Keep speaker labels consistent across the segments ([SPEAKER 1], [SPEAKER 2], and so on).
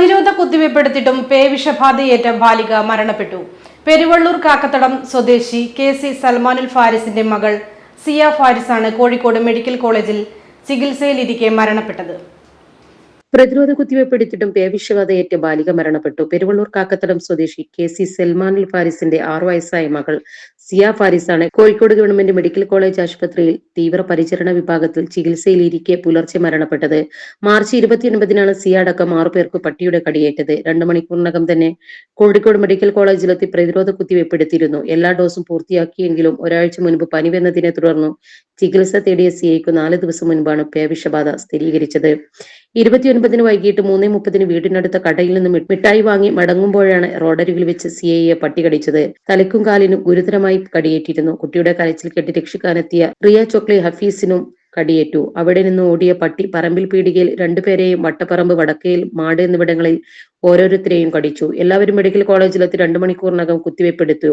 [SPEAKER 1] പ്രതിരോധ കുത്തിവയ്പ്പെടുത്തിട്ടും പേവിഷബാധയേറ്റ ബാലിക മരണപ്പെട്ടു. പെരുവള്ളൂർ കാക്കത്തടം സ്വദേശി കെ സി സൽമാനുൽ ഫാരിസിന്റെ മകൾ സിയ ഫാരിസാണ് കോഴിക്കോട് മെഡിക്കൽ കോളേജിൽ ചികിത്സയിലിരിക്കെ മരണപ്പെട്ടത്.
[SPEAKER 2] പ്രതിരോധ കുത്തിവയ്പ്പെടുത്തിയിട്ടും പേവിഷബാധയേറ്റ് ബാലിക മരണപ്പെട്ടു. പെരുവള്ളൂർ കാക്കത്തടം സ്വദേശി കെ സി സൽമാനുൽ ഫാരിസിന്റെ ആറു വയസ്സായ മകൾ സിയ ഫാരിസാണ്. കോഴിക്കോട് ഗവൺമെന്റ് മെഡിക്കൽ കോളേജ് ആശുപത്രിയിൽ തീവ്രപരിചരണ വിഭാഗത്തിൽ ചികിത്സയിലിരിക്കെ പുലർച്ചെ മരണപ്പെട്ടത്. മാർച്ച് ഇരുപത്തിയൊൻപതിനാണ് സിയ അടക്കം ആറുപേർക്ക് പട്ടിയുടെ കടിയേറ്റത്. രണ്ടു മണിക്കൂറിനകം തന്നെ കോഴിക്കോട് മെഡിക്കൽ കോളേജിലെത്തി പ്രതിരോധ കുത്തിവയ്പ്പെടുത്തിയിരുന്നു എല്ലാ ഡോസും പൂർത്തിയാക്കിയെങ്കിലും ഒരാഴ്ച മുൻപ് പനി വന്നതിനെ തുടർന്നു ചികിത്സ തേടിയ സിയയ്ക്ക് നാല് ദിവസം മുൻപാണ് പേവിഷബാധ സ്ഥിരീകരിച്ചത്. ഇരുപത്തിയൊൻപതിന് വൈകിട്ട് മൂന്നേ മുപ്പതിന് വീടിനടുത്ത കടയിൽ നിന്ന് മിഠായി വാങ്ങി മടങ്ങുമ്പോഴാണ് റോഡരികിൽ വെച്ച് സിയയെ പട്ടി കടിച്ചത്. തലയ്ക്കും കാലിനും ഗുരുതരമായി കടിയേറ്റിരുന്നു. കുട്ടിയുടെ കരച്ചിൽ കെട്ടി രക്ഷിക്കാനെത്തിയ റിയ ചോക്ലി ഹഫീസിനും കടിയേറ്റു. അവിടെ നിന്ന് ഓടിയ പട്ടി പറമ്പിൽ പീടികയിൽ രണ്ടുപേരെയും വട്ടപ്പറമ്പ് വടക്കയിൽ മാട് എന്നിവിടങ്ങളിൽ ഓരോരുത്തരെയും കടിച്ചു. എല്ലാവരും മെഡിക്കൽ കോളേജിലെത്തി രണ്ടു മണിക്കൂറിനകം കുത്തിവയ്പ്പെടുത്തു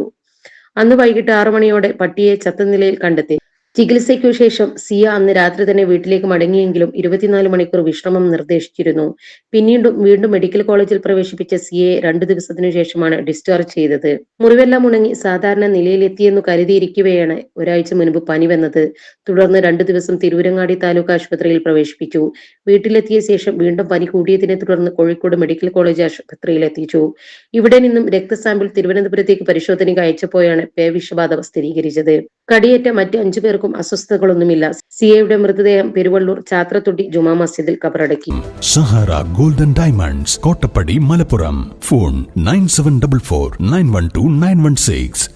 [SPEAKER 2] അന്ന് വൈകിട്ട് ആറു മണിയോടെ പട്ടിയെ ചത്ത നിലയിൽ കണ്ടെത്തി. ചികിത്സയ്ക്കു ശേഷം സിയ അന്ന് രാത്രി തന്നെ വീട്ടിലേക്ക് മടങ്ങിയെങ്കിലും ഇരുപത്തിനാല് മണിക്കൂർ വിശ്രമം നിർദ്ദേശിച്ചിരുന്നു. പിന്നീടും വീണ്ടും മെഡിക്കൽ കോളേജിൽ പ്രവേശിപ്പിച്ച സിയെ രണ്ടു ദിവസത്തിനു ശേഷമാണ് ഡിസ്ചാർജ് ചെയ്തത്. മുറിവെല്ലാം ഉണങ്ങി സാധാരണ നിലയിലെത്തിയെന്നു കരുതിയിരിക്കുകയാണ് ഒരാഴ്ച മുൻപ് പനി വന്നത്. തുടർന്ന് രണ്ടു ദിവസം തിരൂരങ്ങാടി താലൂക്ക് ആശുപത്രിയിൽ പ്രവേശിപ്പിച്ചു. വീട്ടിലെത്തിയ ശേഷം വീണ്ടും പനി കൂടിയതിനെ തുടർന്ന് കോഴിക്കോട് മെഡിക്കൽ കോളേജ് ആശുപത്രിയിൽ എത്തിച്ചു ഇവിടെ നിന്നും രക്തസാമ്പിൾ തിരുവനന്തപുരത്തേക്ക് പരിശോധനയ്ക്ക് അയച്ചപ്പോഴാണ് പേവിഷബാധ സ്ഥിരീകരിച്ചത്. കടിയേറ്റ മറ്റ് അഞ്ചു പേർക്കും അസ്വസ്ഥതകളൊന്നുമില്ല. സിയയുടെ മൃതദേഹം പെരുവള്ളൂർ ചാത്രത്തൊട്ടി ജുമാ മസ്ജിദിൽ കബറടക്കി.
[SPEAKER 3] Sahara golden diamonds Kottappadi Malappuram. Phone nine seven double four nine one two nine one six.